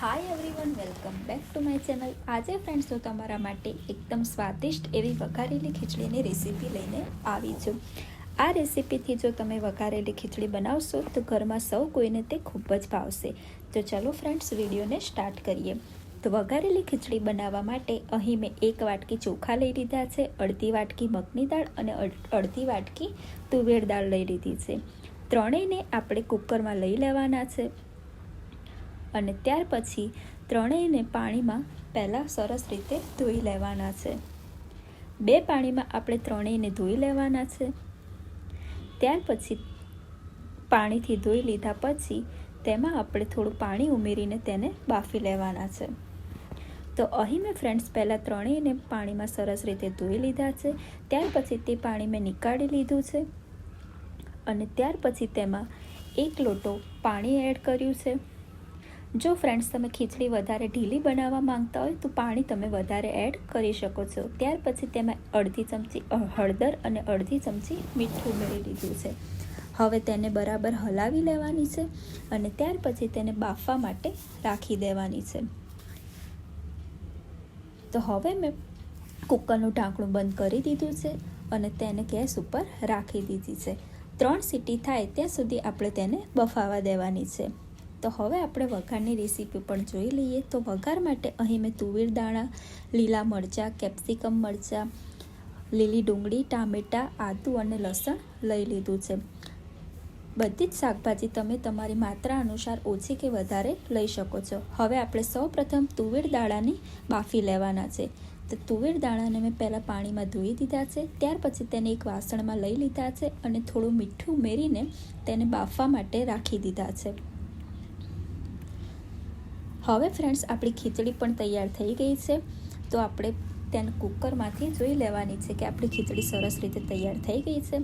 Hi everyone welcome back to my channel આજે friends હું તમારા માટે એકદમ સ્વાદિષ્ટ એવી વઘારેલી ખીચડીની રેસીપી લઈને આવી છું. આ રેસીપીથી જો તમે વઘારેલી ખીચડી બનાવશો, તો ઘરમાં સૌ કોઈને તે ખૂબ જ ભાવશે. તો ચાલો ફ્રેન્ડ્સ વિડીયોને સ્ટાર્ટ કરીએ. તો વઘારેલી ખીચડી બનાવવા માટે અહીં મેં એક વાટકી ચોખા લઈ લીધા છે, અડધી વાટકી મગની દાળ અને અડ- અડધી વાટકી તુવેર દાળ લઈ લીધી છે. ત્રણેયને આપણે કુકરમાં લઈ લેવાના છે. અને ત્યાર પછી ત્રણેયને પાણીમાં પહેલાં સરસ રીતે ધોઈ લેવાના છે. બે પાણીમાં આપણે ત્રણેયને ધોઈ લેવાના છે. ત્યાર પછી પાણીથી ધોઈ લીધા પછી તેમાં આપણે થોડું પાણી ઉમેરીને તેને બાફી લેવાના છે. તો અહીં મેં ફ્રેન્ડ્સ પહેલાં ત્રણેયને પાણીમાં સરસ રીતે ધોઈ લીધા છે. ત્યાર પછી તે પાણી મેં નીકાળી લીધું છે. અને ત્યાર પછી તેમાં એક લોટો પાણી એડ કર્યું છે. જો ફ્રેન્ડ્સ તમે ખીચડી વધારે ઢીલી બનાવવા માંગતા હોય, તો પાણી તમે વધારે એડ કરી શકો છો. ત્યાર પછી તેમાં અડધી ચમચી હળદર અને અડધી ચમચી મીઠું ઉમેરી લીધું છે. હવે તેને બરાબર હલાવી લેવાની છે અને ત્યાર પછી તેને બાફવા માટે રાખી દેવાની છે. તો હવે મેં કુકરનું ઢાંકણું બંધ કરી દીધું છે અને તેને ગેસ ઉપર રાખી દીધી છે. ત્રણ સીટી થાય ત્યાં સુધી આપણે તેને બફાવા દેવાની છે. તો હવે આપણે વઘારની રેસીપી પણ જોઈ લઈએ. તો વઘાર માટે અહીં મેં તુવેર દાણા, લીલા મરચાં, કેપ્સિકમ મરચાં, લીલી ડુંગળી, ટામેટાં, આદું અને લસણ લઈ લીધું છે. બધી જ શાકભાજી તમે તમારી માત્રા અનુસાર ઓછી કે વધારે લઈ શકો છો. હવે આપણે સૌ પ્રથમ તુવેર દાણાની બાફી લેવાના છે. તો તુવેર દાણાને મેં પહેલાં પાણીમાં ધોઈ દીધા છે. ત્યાર પછી તેને એક વાસણમાં લઈ લીધા છે અને થોડું મીઠું ઉમેરીને તેને બાફવા માટે રાખી દીધા છે. હવે ફ્રેન્ડ્સ, આપણી ખીચડી પણ તૈયાર થઈ ગઈ છે. તો આપણે તેને કુકરમાંથી જોઈ લેવાની છે કે આપણી ખીચડી સરસ રીતે તૈયાર થઈ ગઈ છે.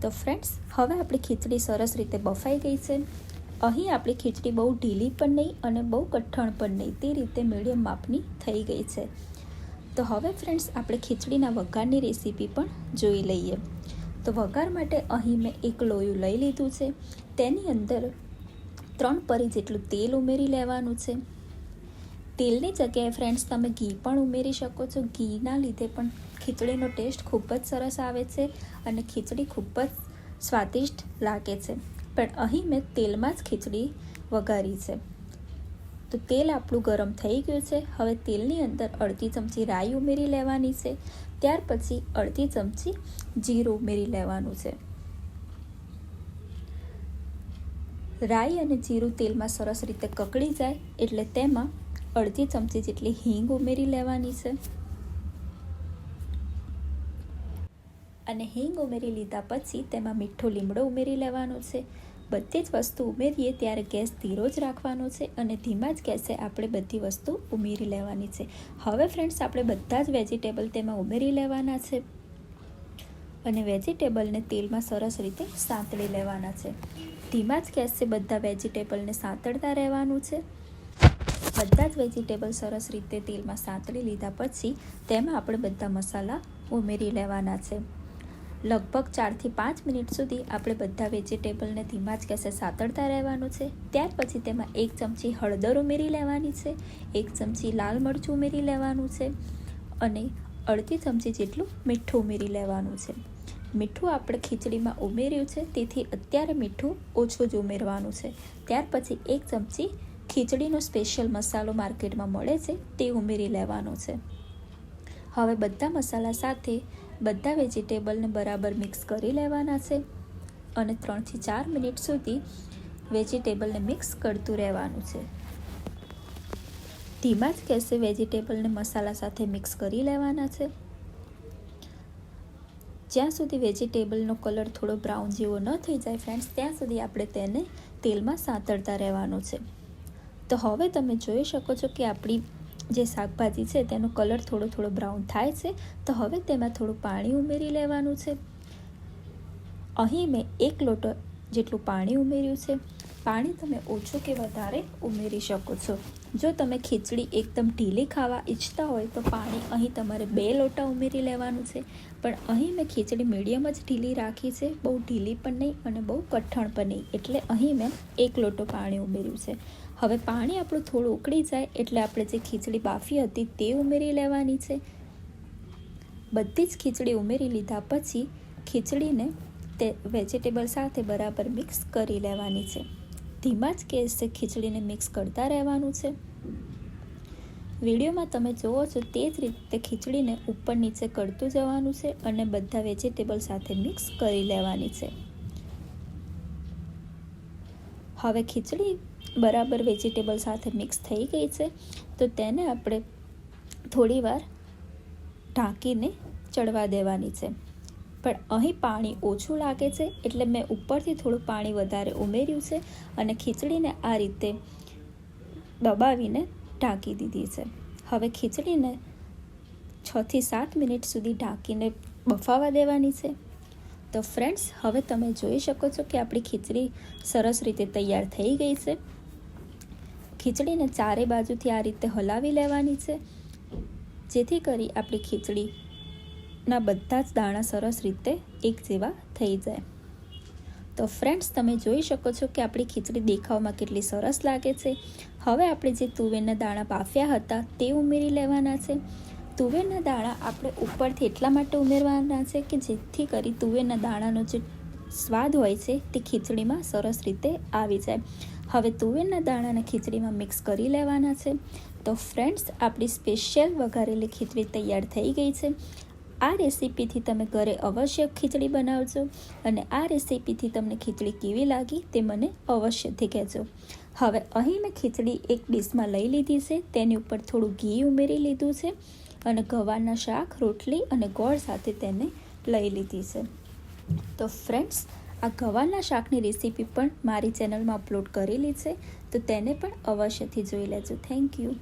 તો ફ્રેન્ડ્સ, હવે આપણી ખીચડી સરસ રીતે બફાઈ ગઈ છે. અહીં આપણી ખીચડી બહુ ઢીલી પણ નહીં અને બહુ કઠણ પણ નહીં. તે રીતે મીડિયમ માપની થઈ ગઈ છે. તો હવે ફ્રેન્ડ્સ, આપણે ખીચડીના વઘારની રેસીપી પણ જોઈ લઈએ. તો વઘાર માટે અહીં મેં એક લોયું લઈ લીધું છે. તેની અંદર ત્રણ પરી જેટલું તેલ ઉમેરી લેવાનું છે. તેલની જગ્યાએ ફ્રેન્ડ્સ તમે ઘી પણ ઉમેરી શકો છો. ઘીના લીધે પણ ખીચડીનો ટેસ્ટ ખૂબ જ સરસ આવે છે અને ખીચડી ખૂબ જ સ્વાદિષ્ટ લાગે છે. પણ અહીં મેં તેલમાં જ ખીચડી વઘારી છે. તો તેલ આપણું ગરમ થઈ ગયું છે. હવે તેલની અંદર અડધી ચમચી રાઈ ઉમેરી લેવાની છે. ત્યાર પછી અડધી ચમચી જીરું ઉમેરી લેવાનું છે. રાઈ અને જીરું તેલમાં સરસ રીતે કકડી જાય એટલે તેમાં અડધી ચમચી જેટલી હિંગ ઉમેરી લેવાની છે. અને હિંગ ઉમેરી લીધા પછી તેમાં મીઠો લીમડો ઉમેરી લેવાનો છે. બધી જ વસ્તુ ઉમેરીએ ત્યારે ગેસ ધીરો જ રાખવાનો છે અને ધીમા જ ગેસે આપણે બધી વસ્તુ ઉમેરી લેવાની છે. હવે ફ્રેન્ડ્સ, આપણે બધા જ વેજીટેબલ તેમાં ઉમેરી લેવાના છે. અને વેજીટેબલને તેલમાં સરસ રીતે સાંતળી લેવાના છે. ધીમા જ ગેસે બધા વેજીટેબલને સાંતળતા રહેવાનું છે. બધા જ વેજીટેબલ સરસ રીતે તેલમાં સાંતળી લીધા પછી તેમાં આપણે બધા મસાલા ઉમેરી લેવાના છે. લગભગ ચારથી પાંચ મિનિટ સુધી આપણે બધા વેજીટેબલને ધીમા જ ગેસે સાતળતા રહેવાનું છે. ત્યાર પછી તેમાં એક ચમચી હળદર ઉમેરી લેવાની છે, એક ચમચી લાલ મરચું ઉમેરી લેવાનું છે અને અડધી ચમચી જેટલું મીઠું ઉમેરી લેવાનું છે. મીઠું આપણે ખીચડીમાં ઉમેર્યું છે, તેથી અત્યારે મીઠું ઓછું જ ઉમેરવાનું છે. ત્યાર પછી એક ચમચી ખીચડીનો સ્પેશિયલ મસાલો માર્કેટમાં મળે છે, તે ઉમેરી લેવાનો છે. હવે બધા મસાલા સાથે બધા વેજીટેબલને બરાબર મિક્સ કરી લેવાના છે અને ત્રણથી ચાર મિનિટ સુધી વેજીટેબલને મિક્સ કરતું રહેવાનું છે. ધીમા જ ગેસે વેજીટેબલને મસાલા સાથે મિક્સ કરી લેવાના છે. જ્યાં સુધી વેજીટેબલનો કલર થોડો બ્રાઉન જેવો ન થઈ જાય ફ્રેન્ડ્સ ત્યાં સુધી આપણે તેને તેલમાં સાંતળતા રહેવાનું છે. તો હવે તમે જોઈ શકો છો કે આપણી જે શાકભાજી છે, તેનો કલર થોડો થોડો બ્રાઉન થાય છે. તો હવે તેમાં થોડું પાણી ઉમેરી લેવાનું છે. અહીં મેં એક લોટો જેટલું પાણી ઉમેર્યું છે. પાણી તમે ઓછું કે વધારે ઉમેરી શકો છો. જો તમે ખીચડી એકદમ ઢીલી ખાવા ઈચ્છતા હોય તો પાણી અહીં તમારે બે લોટા ઉમેરી લેવાનું છે. પણ અહીં મેં ખીચડી મીડિયમ જ ઢીલી રાખી છે. બહુ ઢીલી પણ નહીં અને બહુ કઠણ પણ નહીં. એટલે અહીં મેં એક લોટો પાણી ઉમેર્યું છે. હવે પાણી આપણું થોડું ઉકળી જાય એટલે આપણે જે ખીચડી બાફી હતી તે ઉમેરી લેવાની છે. બધી જ ખીચડી ઉમેરી લીધા પછી ખીચડીને તે વેજીટેબલ સાથે બરાબર મિક્સ કરી લેવાની છે. ધીમા જ કેસે ખીચડીને મિક્સ કરતા રહેવાનું છે. વિડીયોમાં તમે જુઓ છો તે જ રીતે ખીચડીને ઉપર નીચે કરતું જવાનું છે અને બધા વેજીટેબલ સાથે મિક્સ કરી લેવાની છે. હવે ખીચડી બરાબર વેજીટેબલ સાથે મિક્સ થઈ ગઈ છે, તો તેને આપણે થોડીવાર ઢાંકીને ચડવા દેવાની છે. પણ અહીં પાણી ઓછું લાગે છે, એટલે મેં ઉપરથી થોડું પાણી વધારે ઉમેર્યું છે અને ખીચડીને આ રીતે દબાવીને ઢાંકી દીધી છે. હવે ખીચડીને છથી સાત મિનિટ સુધી ઢાંકીને બફાવા દેવાની છે. તો ફ્રેન્ડ્સ, હવે તમે જોઈ શકો છો કે આપણી ખીચડી સરસ રીતે તૈયાર થઈ ગઈ છે. ખીચડીને ચારે બાજુથી આ રીતે હલાવી લેવાની છે. જેથી કરી આપણી ખીચડીના બધા જ દાણા સરસ રીતે એક જેવા થઈ જાય. તો ફ્રેન્ડ્સ તમે જોઈ શકો છો કે આપણી ખીચડી દેખાવમાં કેટલી સરસ લાગે છે. હવે આપણે જે તુવેરના દાણા બાફ્યા હતા તે ઉમેરી લેવાના છે. તુવેરના દાણા આપણે ઉપરથી એટલા માટે ઉમેરવાના છે કે જેથી કરી તુવેરના દાણાનો જે સ્વાદ હોય છે તે ખીચડીમાં સરસ રીતે આવી જાય. હવે તુવેરના દાણાને ખીચડીમાં મિક્સ કરી લેવાના છે. તો ફ્રેન્ડ્સ, આપણી સ્પેશિયલ વઘારેલી ખીચડી તૈયાર થઈ ગઈ છે. આ રેસીપીથી તમે ઘરે અવશ્ય ખીચડી બનાવજો અને આ રેસીપીથી તમને ખીચડી કેવી લાગી તે મને અવશ્યથી કહેજો. હવે અહીં મેં ખીચડી એક ડીશમાં લઈ લીધી છે. તેની ઉપર થોડું ઘી ઉમેરી લીધું છે અને ગવારના શાક, રોટલી અને ગોળ સાથે તેને લઈ લીધી છે. તો ફ્રેન્ડ્સ આ ગવારના શાકની રેસીપી પણ મારી ચેનલમાં અપલોડ કરેલી છે, તો તેને પણ અવશ્યથી જોઈ લેજો. Thank you